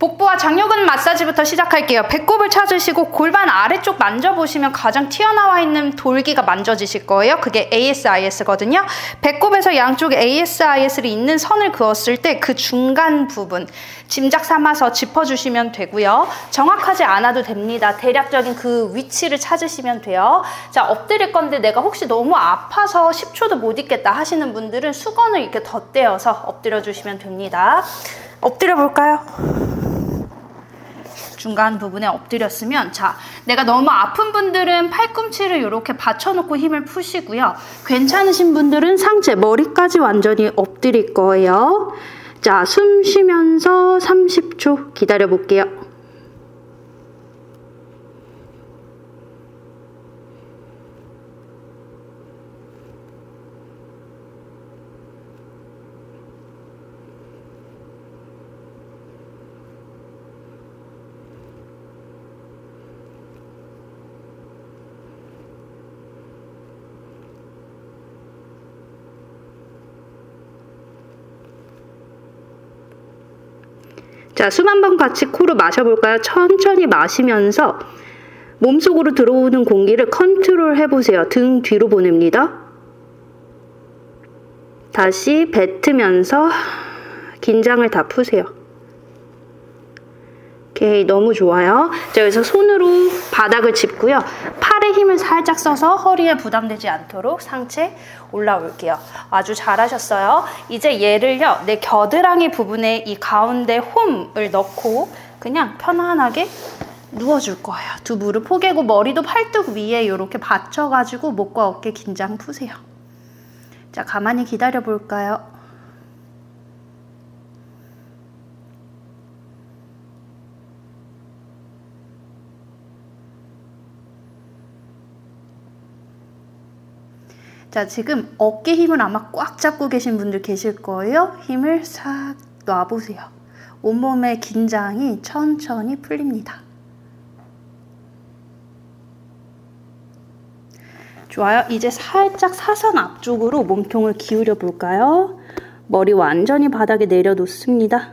복부와 장요근 마사지부터 시작할게요. 배꼽을 찾으시고 골반 아래쪽 만져보시면 가장 튀어나와 있는 돌기가 만져지실 거예요. 그게 ASIS거든요. 배꼽에서 양쪽에 ASIS를 있는 선을 그었을 때 그 중간 부분 짐작 삼아서 짚어주시면 되고요. 정확하지 않아도 됩니다. 대략적인 그 위치를 찾으시면 돼요. 자, 엎드릴 건데 내가 혹시 너무 아파서 10초도 못 있겠다 하시는 분들은 수건을 이렇게 덧대어서 엎드려 주시면 됩니다. 엎드려 볼까요? 중간 부분에 엎드렸으면 자 내가 너무 아픈 분들은 팔꿈치를 이렇게 받쳐놓고 힘을 푸시고요. 괜찮으신 분들은 상체 머리까지 완전히 엎드릴 거예요. 자 숨 쉬면서 30초 기다려 볼게요 자, 숨 한번 같이 코로 마셔볼까요? 천천히 마시면서 몸속으로 들어오는 공기를 컨트롤 해보세요. 등 뒤로 보냅니다. 다시 뱉으면서 긴장을 다 푸세요. 오케이, 너무 좋아요. 자, 여기서 손으로 바닥을 짚고요. 팔에 힘을 살짝 써서 허리에 부담되지 않도록 상체 올라올게요. 아주 잘하셨어요. 이제 얘를요, 내 겨드랑이 부분에 이 가운데 홈을 넣고 그냥 편안하게 누워줄 거예요. 두 무릎 포개고 머리도 팔뚝 위에 이렇게 받쳐가지고 목과 어깨 긴장 푸세요. 자, 가만히 기다려 볼까요? 자, 지금 어깨 힘을 아마 꽉 잡고 계신 분들 계실 거예요. 힘을 싹 놔보세요. 온몸의 긴장이 천천히 풀립니다. 좋아요. 이제 살짝 사선 앞쪽으로 몸통을 기울여 볼까요? 머리 완전히 바닥에 내려놓습니다.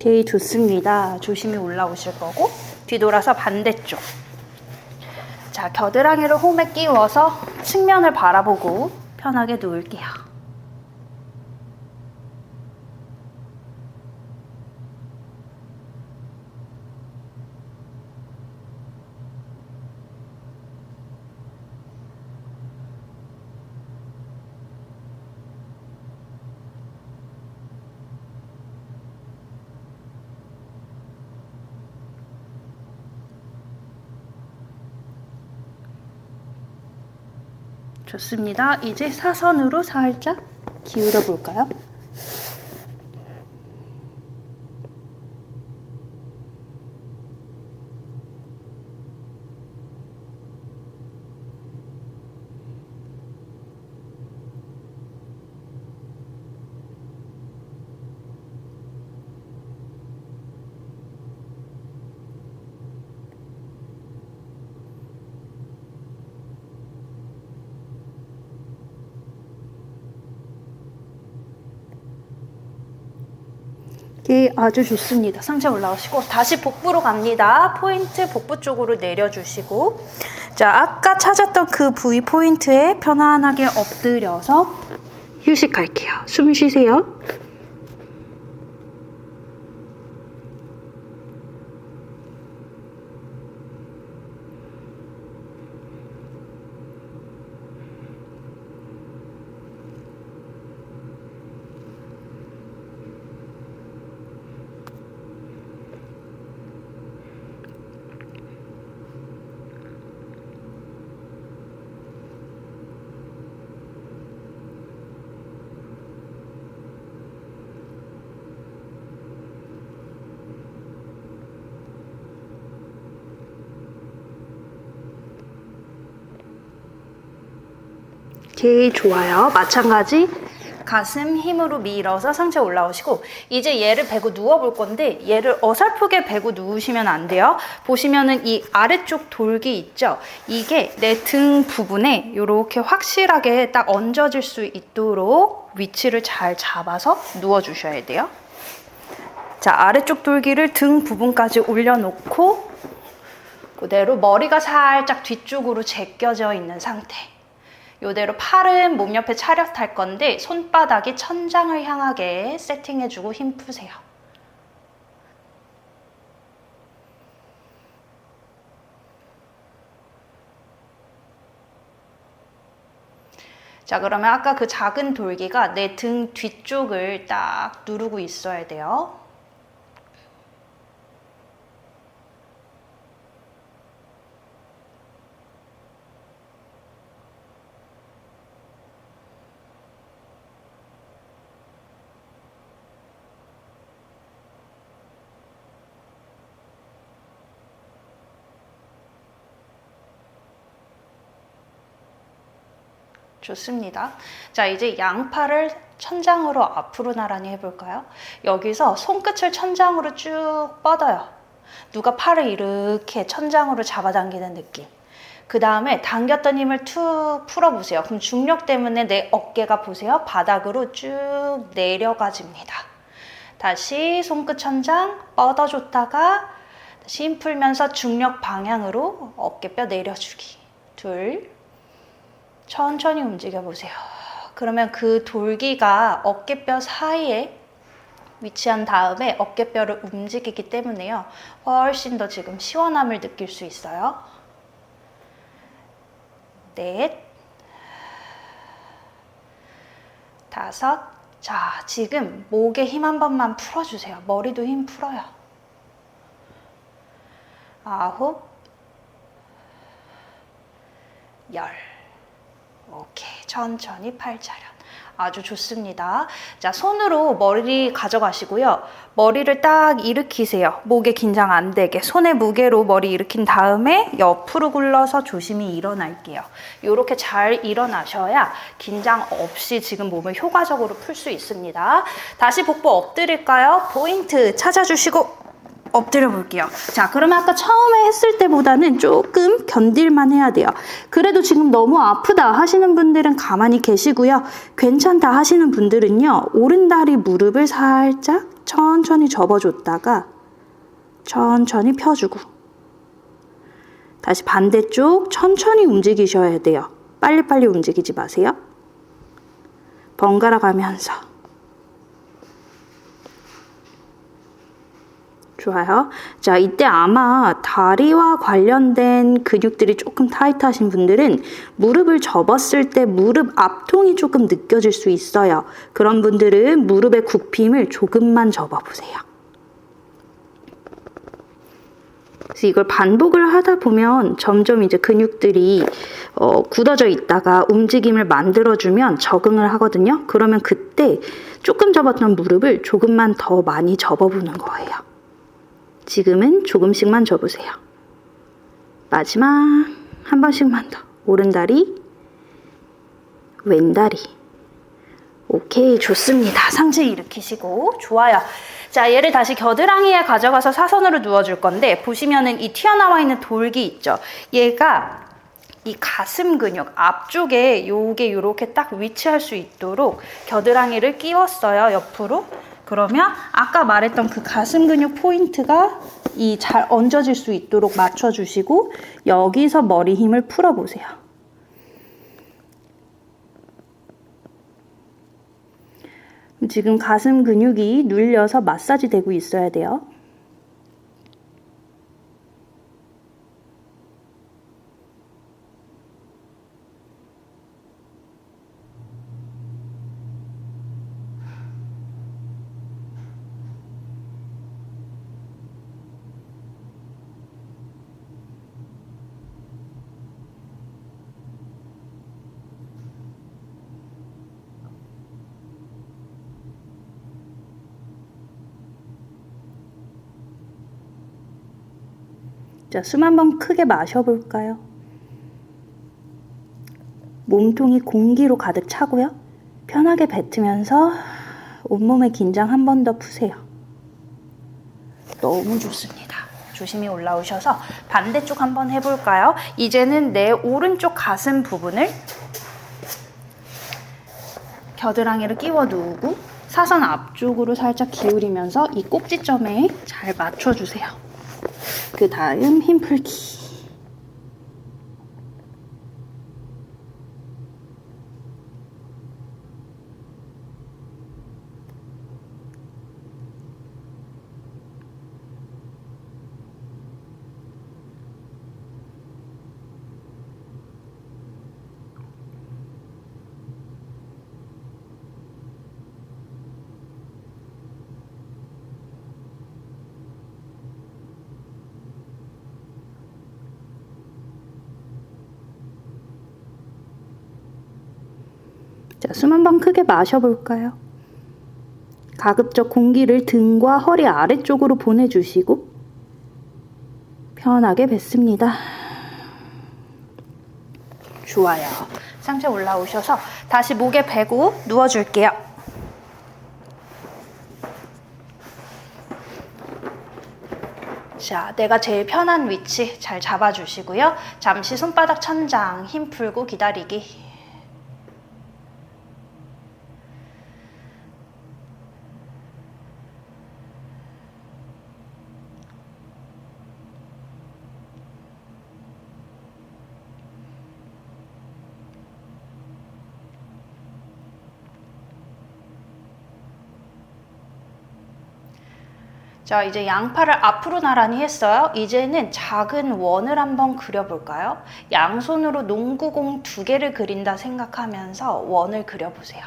오케이, 좋습니다. 조심히 올라오실 거고, 뒤돌아서 반대쪽. 자, 겨드랑이를 홈에 끼워서 측면을 바라보고 편하게 누울게요. 좋습니다. 이제 사선으로 살짝 기울여 볼까요? 예, 아주 좋습니다. 상체 올라오시고 다시 복부로 갑니다. 포인트 복부 쪽으로 내려주시고 자 아까 찾았던 그 부위 포인트에 편안하게 엎드려서 휴식할게요. 숨 쉬세요. 오케이, 좋아요. 마찬가지. 가슴 힘으로 밀어서 상체 올라오시고 이제 얘를 베고 누워볼 건데 얘를 어설프게 베고 누우시면 안 돼요. 보시면은 이 아래쪽 돌기 있죠? 이게 내 등 부분에 이렇게 확실하게 딱 얹어질 수 있도록 위치를 잘 잡아서 누워주셔야 돼요. 자, 아래쪽 돌기를 등 부분까지 올려놓고 그대로 머리가 살짝 뒤쪽으로 제껴져 있는 상태. 요대로 팔은 몸 옆에 차렷할 건데 손바닥이 천장을 향하게 세팅해주고 힘 푸세요. 자, 그러면 아까 그 작은 돌기가 내 등 뒤쪽을 딱 누르고 있어야 돼요. 좋습니다. 자, 이제 양팔을 천장으로 앞으로 나란히 해볼까요? 여기서 손끝을 천장으로 쭉 뻗어요. 누가 팔을 이렇게 천장으로 잡아당기는 느낌. 그 다음에 당겼던 힘을 툭 풀어보세요. 그럼 중력 때문에 내 어깨가 보세요. 바닥으로 쭉 내려가집니다. 다시 손끝 천장 뻗어줬다가 다시 힘 풀면서 중력 방향으로 어깨뼈 내려주기. 둘, 천천히 움직여 보세요. 그러면 그 돌기가 어깨뼈 사이에 위치한 다음에 어깨뼈를 움직이기 때문에요. 훨씬 더 지금 시원함을 느낄 수 있어요. 넷, 다섯, 자, 지금 목에 힘 한 번만 풀어주세요. 머리도 힘 풀어요. 아홉, 열. 오케이. 천천히 팔자련. 아주 좋습니다. 자, 손으로 머리 가져가시고요. 머리를 딱 일으키세요. 목에 긴장 안 되게. 손의 무게로 머리 일으킨 다음에 옆으로 굴러서 조심히 일어날게요. 이렇게 잘 일어나셔야 긴장 없이 지금 몸을 효과적으로 풀 수 있습니다. 다시 복부 엎드릴까요? 포인트 찾아주시고 엎드려 볼게요. 자, 그러면 아까 처음에 했을 때보다는 조금 견딜만 해야 돼요. 그래도 지금 너무 아프다 하시는 분들은 가만히 계시고요. 괜찮다 하시는 분들은요, 오른다리 무릎을 살짝 천천히 접어줬다가 천천히 펴주고 다시 반대쪽 천천히 움직이셔야 돼요. 빨리빨리 움직이지 마세요. 번갈아 가면서 좋아요. 자, 이때 아마 다리와 관련된 근육들이 조금 타이트하신 분들은 무릎을 접었을 때 무릎 앞통이 조금 느껴질 수 있어요. 그런 분들은 무릎의 굽힘을 조금만 접어보세요. 그래서 이걸 반복을 하다 보면 점점 이제 근육들이 어, 굳어져 있다가 움직임을 만들어주면 적응을 하거든요. 그러면 그때 조금 접었던 무릎을 조금만 더 많이 접어보는 거예요. 지금은 조금씩만 접으세요. 마지막 한 번씩만 더. 오른다리, 왼다리. 오케이, 좋습니다. 상체 일으키시고, 좋아요. 자, 얘를 다시 겨드랑이에 가져가서 사선으로 누워줄 건데, 보시면은 이 튀어나와 있는 돌기 있죠? 얘가 이 가슴 근육 앞쪽에 요게 이렇게 딱 위치할 수 있도록 겨드랑이를 끼웠어요, 옆으로. 그러면 아까 말했던 그 가슴 근육 포인트가 이 잘 얹어질 수 있도록 맞춰주시고 여기서 머리 힘을 풀어보세요. 지금 가슴 근육이 눌려서 마사지 되고 있어야 돼요. 자, 숨 한번 크게 마셔볼까요? 몸통이 공기로 가득 차고요. 편하게 뱉으면서 온몸의 긴장 한 번 더 푸세요. 너무 좋습니다. 조심히 올라오셔서 반대쪽 한번 해볼까요? 이제는 내 오른쪽 가슴 부분을 겨드랑이를 끼워 누우고 사선 앞쪽으로 살짝 기울이면서 이 꼭지점에 잘 맞춰주세요. 그 다음 힘 풀기. 자, 숨 한 번 크게 마셔볼까요? 가급적 공기를 등과 허리 아래쪽으로 보내주시고 편하게 뱉습니다. 좋아요. 상체 올라오셔서 다시 목에 베고 누워줄게요. 자, 내가 제일 편한 위치 잘 잡아주시고요. 잠시 손바닥 천장 힘 풀고 기다리기. 자, 이제 양팔을 앞으로 나란히 했어요. 이제는 작은 원을 한번 그려볼까요? 양손으로 농구공 두 개를 그린다 생각하면서 원을 그려보세요.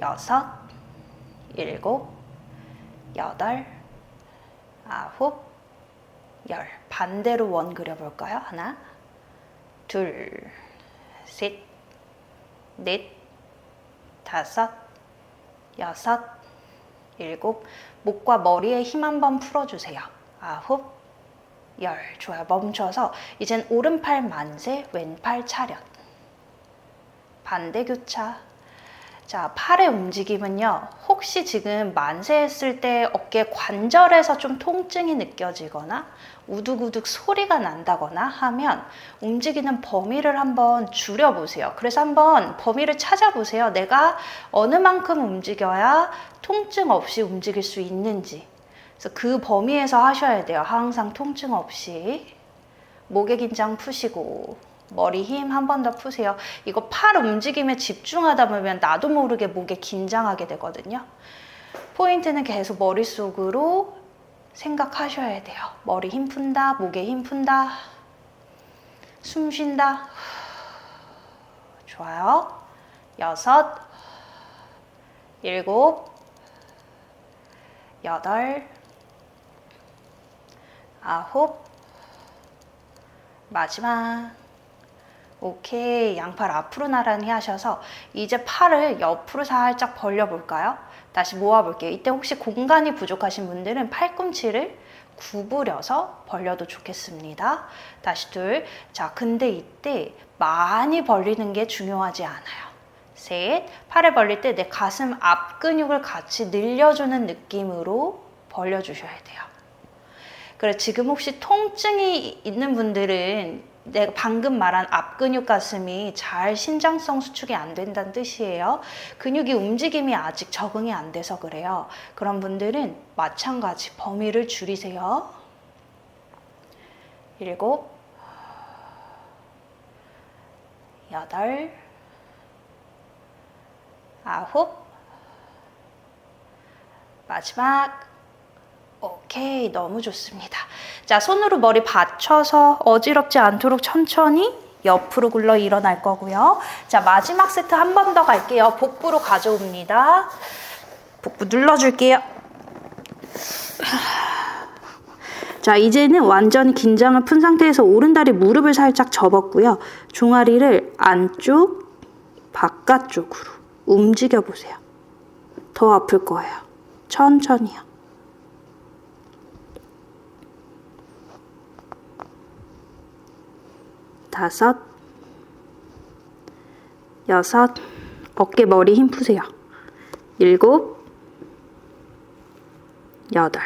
여섯, 일곱, 여덟, 아홉, 열. 반대로 원 그려볼까요? 하나, 둘, 셋, 넷, 다섯, 여섯, 일곱, 목과 머리에 힘 한번 풀어주세요. 아홉, 열. 좋아요. 멈춰서 이젠 오른팔 만세, 왼팔 차렷. 반대 교차. 자, 팔의 움직임은요. 혹시 지금 만세했을 때 어깨 관절에서 좀 통증이 느껴지거나 우두구둑 소리가 난다거나 하면 움직이는 범위를 한번 줄여보세요. 그래서 한번 범위를 찾아보세요. 내가 어느 만큼 움직여야 통증 없이 움직일 수 있는지. 그래서 그 범위에서 하셔야 돼요. 항상 통증 없이. 목의 긴장 푸시고 머리 힘 한 번 더 푸세요. 이거 팔 움직임에 집중하다 보면 나도 모르게 목에 긴장하게 되거든요. 포인트는 계속 머릿속으로 생각하셔야 돼요. 머리 힘 푼다, 목에 힘 푼다, 숨 쉰다. 좋아요. 여섯, 일곱, 여덟, 아홉, 마지막. 오케이. 양팔 앞으로 나란히 하셔서 이제 팔을 옆으로 살짝 벌려볼까요? 다시 모아볼게요. 이때 혹시 공간이 부족하신 분들은 팔꿈치를 구부려서 벌려도 좋겠습니다. 다시 둘. 자, 근데 이때 많이 벌리는 게 중요하지 않아요. 셋. 팔을 벌릴 때 내 가슴 앞 근육을 같이 늘려주는 느낌으로 벌려주셔야 돼요. 그래, 지금 혹시 통증이 있는 분들은 내가 방금 말한 앞근육 가슴이 잘 신장성 수축이 안 된다는 뜻이에요. 근육이 움직임이 아직 적응이 안 돼서 그래요. 그런 분들은 마찬가지 범위를 줄이세요. 일곱, 여덟, 아홉, 마지막 오케이, 너무 좋습니다. 자, 손으로 머리 받쳐서 어지럽지 않도록 천천히 옆으로 굴러 일어날 거고요. 자, 마지막 세트 한 번 더 갈게요. 복부로 가져옵니다. 복부 눌러줄게요. 자, 이제는 완전히 긴장을 푼 상태에서 오른다리 무릎을 살짝 접었고요. 종아리를 안쪽, 바깥쪽으로 움직여 보세요. 더 아플 거예요. 천천히요. 다섯, 여섯, 어깨 머리 힘 푸세요. 일곱, 여덟.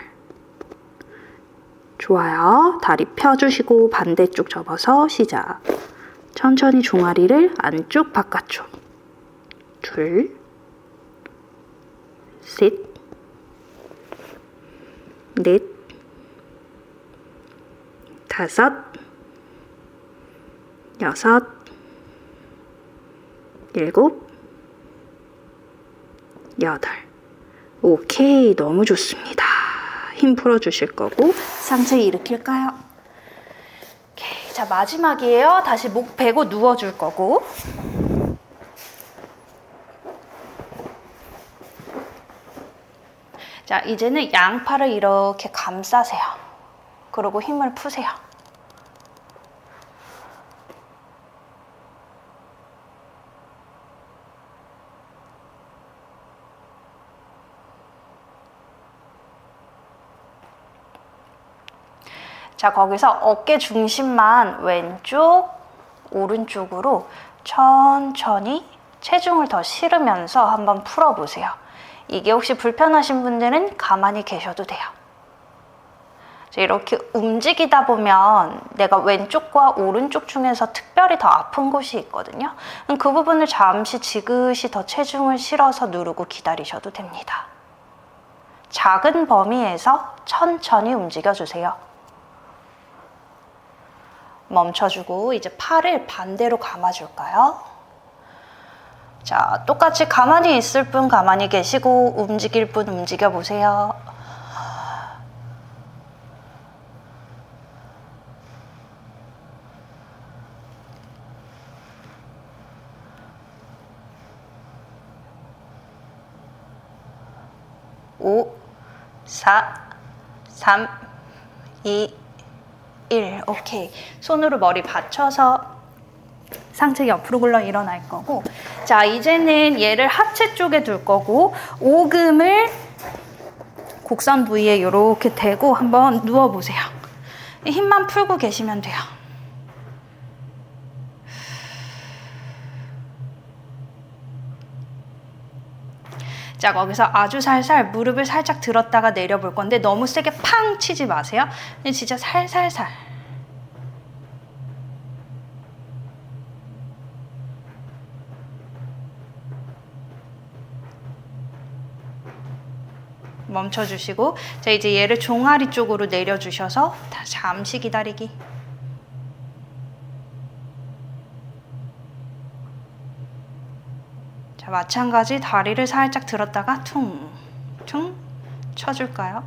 좋아요. 다리 펴주시고 반대쪽 접어서 시작. 천천히 종아리를 안쪽 바깥쪽. 둘, 셋, 넷, 다섯, 여섯, 일곱, 여덟. 오케이, 너무 좋습니다. 힘 풀어주실 거고 상체 일으킬까요? 오케이. 자, 마지막이에요. 다시 목 베고 누워줄 거고. 자, 이제는 양팔을 이렇게 감싸세요. 그리고 힘을 푸세요. 자, 거기서 어깨 중심만 왼쪽, 오른쪽으로 천천히 체중을 더 실으면서 한번 풀어보세요. 이게 혹시 불편하신 분들은 가만히 계셔도 돼요. 자, 이렇게 움직이다 보면 내가 왼쪽과 오른쪽 중에서 특별히 더 아픈 곳이 있거든요. 그 부분을 잠시 지그시 더 체중을 실어서 누르고 기다리셔도 됩니다. 작은 범위에서 천천히 움직여 주세요. 멈춰주고 이제 팔을 반대로 감아줄까요? 자, 똑같이 가만히 있을 분 가만히 계시고 움직일 분 움직여 보세요. 오, 사, 삼, 이, 1. 오케이. 손으로 머리 받쳐서 상체 옆으로 굴러 일어날 거고. 자, 이제는 얘를 하체 쪽에 둘 거고, 오금을 곡선 부위에 이렇게 대고 한번 누워보세요. 힘만 풀고 계시면 돼요. 자, 거기서 아주 살살 무릎을 살짝 들었다가 내려볼 건데 너무 세게 팡 치지 마세요. 그냥 진짜 살살살. 멈춰주시고 자 이제 얘를 종아리 쪽으로 내려주셔서 다 잠시 기다리기. 마찬가지 다리를 살짝 들었다가 퉁, 퉁 쳐줄까요?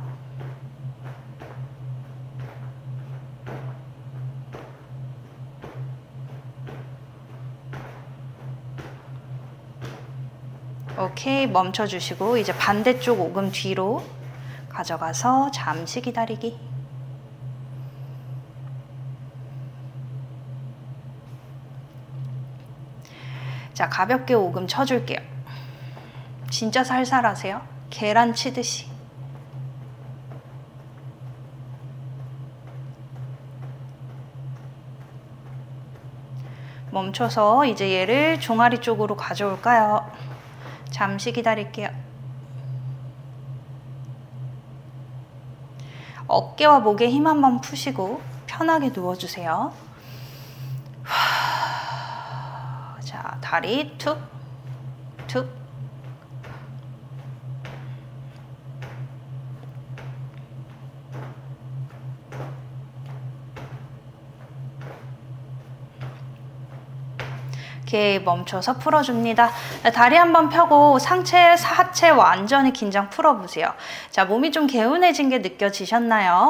오케이, 멈춰주시고 이제 반대쪽 오금 뒤로 가져가서 잠시 기다리기. 자, 가볍게 오금 쳐줄게요. 진짜 살살하세요. 계란 치듯이. 멈춰서 이제 얘를 종아리 쪽으로 가져올까요? 잠시 기다릴게요. 어깨와 목에 힘 한번 푸시고 편하게 누워주세요. 자, 다리 툭, 툭. 이렇게 멈춰서 풀어줍니다. 다리 한번 펴고 상체, 하체 완전히 긴장 풀어보세요. 자, 몸이 좀 개운해진 게 느껴지셨나요?